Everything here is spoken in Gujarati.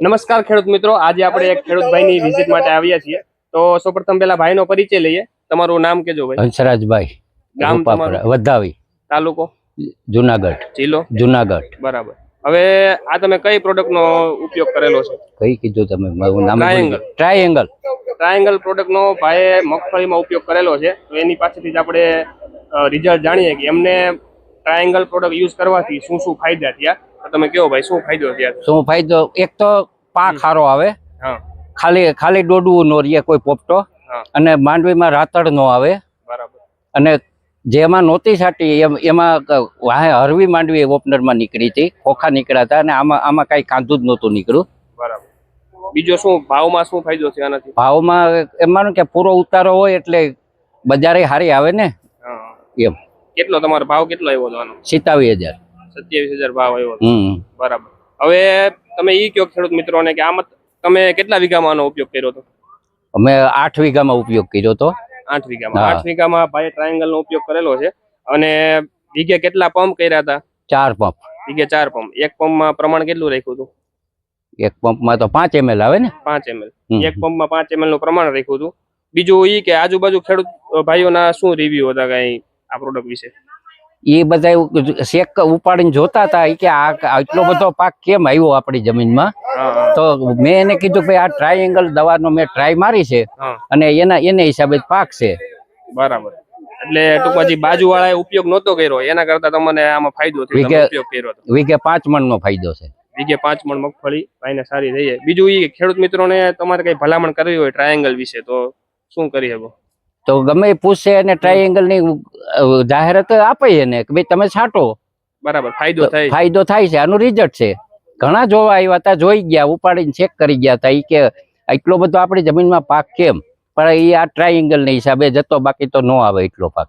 નમસ્કાર ખેડૂત મિત્રો. આજે આપણે એક ખેડૂત ભાઈની વિઝિટ માટે આવ્યા છીએ. તો સૌપ્રથમ પહેલા ભાઈનો પરિચય લઈએ. તમારું નામ કેજો ભાઈ. હંસરાજભાઈ ગામ વધાવી તાલુકો? જુનાગઢ જિલ્લો? જુનાગઢ. બરાબર. હવે આ તમે કઈ પ્રોડક્ટ નો ઉપયોગ કરેલો છે? કઈ કીધું તમે? મારું નામ. ટ્રાયેંગલ ટ્રાયેંગલ પ્રોડક્ટ નો ભાઈએ મગફળીમાં ઉપયોગ કરેલો છે. તો એની પાસેથી જ આપણે રિઝલ્ટ જાણીએ કે એમને ટ્રાયેંગલ પ્રોડક્ટ યુઝ કરવાથી શું શું ફાયદા થયા. તમે કહો ભાઈ શું ફાયદો થયા શું ફાયદો? એક તો પાક સારો આવે. ખાલી ખાલી દોડવું નો રહીએ કોઈ પોપટો. અને માંડવીમાં રાતડ નો આવે. બરાબર. અને જેમાં નહોતી સાટી એમ એમાં વાહે હરવી માંડવી ઓપનરમાં નીકળી હતી. ખોખા નીકળ્યા હતા અને આમાં આમાં કાંઈ કાંધું જ નહોતું નીકળ્યું. બરાબર. બીજો શું ભાવમાં શું ફાયદો છે આનાથી? ભાવમાં એમ માનું કે પૂરો ઉતારો હોય એટલે બજારે સારી આવે ને. એમ. કેટલો તમારો ભાવ કેટલો આવ્યો હતો આનો? સિત્તાવીસ હજાર. સત્યાવીસ હજાર ભાવ આવ્યો બરાબર. હવે તમે ઈ કયો ખેડૂત મિત્રોને કે આમાં તમે કેટલા વીઘામાં આનો ઉપયોગ કર્યો હતો? અમે આઠ વીઘામાં ઉપયોગ કર્યો હતો. આઠ વીઘામાં. આઠ વીઘામાં ભાઈ ટ્રાયેંગલ નો ઉપયોગ કરેલો છે. અને વીઘે કેટલા પંપ કર્યા હતા? ચાર પંપ વીઘે ચાર પંપ એક પંપમાં પ્રમાણ કેટલું રાખ્યું હતું? એક પંપમાં તો પાંચ એમએલ આવે ને? પાંચ એમએલ એક એક પંપમાં પાંચ એમએલનું પ્રમાણ રાખ્યું હતું. બીજું ઈ કે આજુબાજુ ખેડૂત ભાઈઓના શું રિવ્યુ હતા કઈ આ પ્રોડક્ટ વિશે? એ બધા શેક ઉપાડીને જોતા હતા કે આ આટલો બધો પાક કેમ આવ્યો આપણી જમીનમાં? તો મેં એને કીધું કે આ ટ્રાયેંગલ દવાનો મેં ટ્રાય મારી છે અને એના એને હિસાબે પાક છે. બરાબર. એટલે ટૂંકમાં જે બાજુ વાળાએ ઉપયોગ નહોતો કર્યો એના કરતા તમને આમાં ફાયદો થયો વીઘે- ઉપયોગ કર્યો વીઘે પાંચ મણનો ફાયદો છે. વીઘે પાંચ મણ મગફળી ભાઈને સારી થઈ જાય. બીજું એ ખેડૂત ખેડૂત મિત્રોને તમારે કઈ ભલામણ કરવી હોય ટ્રાયેંગલ વિશે તો શું કરી શકો? તો ગમે એ પૂછશે અને ટ્રાયેંગલની જાહેરાત આપે એને કે ભાઈ તમે છાંટો. બરાબર ફાયદો થાય. ફાયદો થાય છે આનું રિઝલ્ટ છે. ઘણા જોવા આવ્યા હતા જોઈ ગયા ઉપાડીને ચેક કરી ગયા હતા. કે એટલો બધો આપણી જમીનમાં પાક કેમ? પણ એ આ ટ્રાયેંગલની હિસાબે જતો બાકી તો ન આવે એટલો પાક.